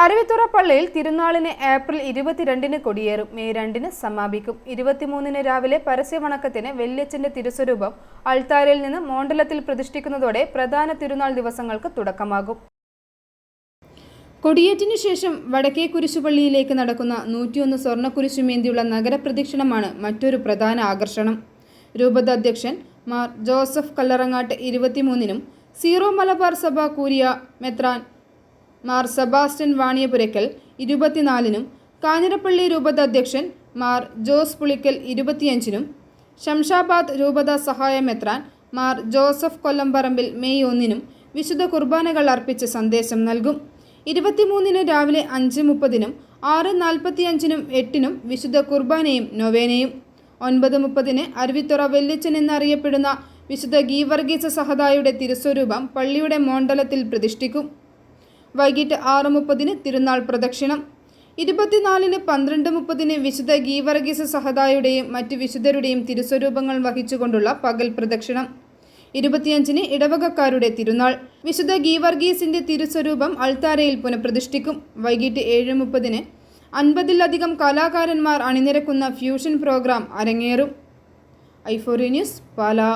അരുവിത്തുറ പള്ളിയിൽ തിരുനാളിന് ഏപ്രിൽ ഇരുപത്തിരണ്ടിന് കൊടിയേറും. മെയ് രണ്ടിന് സമാപിക്കും. ഇരുപത്തിമൂന്നിന് രാവിലെ പരസ്യവണക്കത്തിന് വല്യച്ഛന്റെ തിരുസ്വരൂപം അൾത്താരയിൽ നിന്ന് മോണ്ടലത്തിൽ പ്രതിഷ്ഠിക്കുന്നതോടെ പ്രധാന തിരുനാൾ ദിവസങ്ങൾക്ക് തുടക്കമാകും. കൊടിയേറ്റിനു ശേഷം വടക്കേ കുരിശുപള്ളിയിലേക്ക് നടക്കുന്ന നൂറ്റിയൊന്ന് സ്വർണക്കുരിശുമേന്തിയുള്ള നഗരപ്രദക്ഷിണമാണ് മറ്റൊരു പ്രധാന ആകർഷണം. രൂപത അധ്യക്ഷൻ മാർ ജോസഫ് കല്ലറങ്ങാട്ട് ഇരുപത്തിമൂന്നിനും സീറോ മലബാർ സഭ കൂരിയ മെത്രാൻ മാർ സെബാസ്റ്റ്യൻ വാണിയപുരയ്ക്കൽ ഇരുപത്തിനാലിനും കാഞ്ഞിരപ്പള്ളി രൂപത അധ്യക്ഷൻ മാർ ജോസ് പുളിക്കൽ ഇരുപത്തിയഞ്ചിനും ശംഷാബാദ് രൂപത സഹായ മെത്രാൻ മാർ ജോസഫ് കൊല്ലംപറമ്പിൽ മെയ് ഒന്നിനും വിശുദ്ധ കുർബാനകൾ അർപ്പിച്ച് സന്ദേശം നൽകും. ഇരുപത്തിമൂന്നിന് രാവിലെ അഞ്ച് മുപ്പതിനും ആറ് നാൽപ്പത്തിയഞ്ചിനും എട്ടിനും വിശുദ്ധ കുർബാനയും നൊവേനയും. ഒൻപത് മുപ്പതിന് അരുവിത്തുറ വെല്ലിച്ചൻ എന്നറിയപ്പെടുന്ന വിശുദ്ധ ഗീവർഗീസ സഹദായുടെ തിരുസ്വരൂപം പള്ളിയുടെ മോണ്ടലത്തിൽ പ്രതിഷ്ഠിക്കും. വൈകിട്ട് ആറ് മുപ്പതിന് തിരുനാൾ പ്രദക്ഷിണം. ഇരുപത്തിനാലിന് പന്ത്രണ്ട് മുപ്പതിന് വിശുദ്ധ ഗീവർഗീസ സഹദായുടെയും മറ്റ് വിശുദ്ധരുടെയും തിരുസ്വരൂപങ്ങൾ വഹിച്ചുകൊണ്ടുള്ള പകൽ പ്രദക്ഷിണം. ഇരുപത്തിയഞ്ചിന് ഇടവകക്കാരുടെ തിരുനാൾ. വിശുദ്ധ ഗീവർഗീസിന്റെ തിരുസ്വരൂപം അൾത്താരയിൽ പുനഃപ്രതിഷ്ഠിക്കും. വൈകിട്ട് ഏഴ് മുപ്പതിന് അൻപതിലധികം കലാകാരന്മാർ അണിനിരക്കുന്ന ഫ്യൂഷൻ പ്രോഗ്രാം അരങ്ങേറും. ഐഫോറി ന്യൂസ് പാലാ.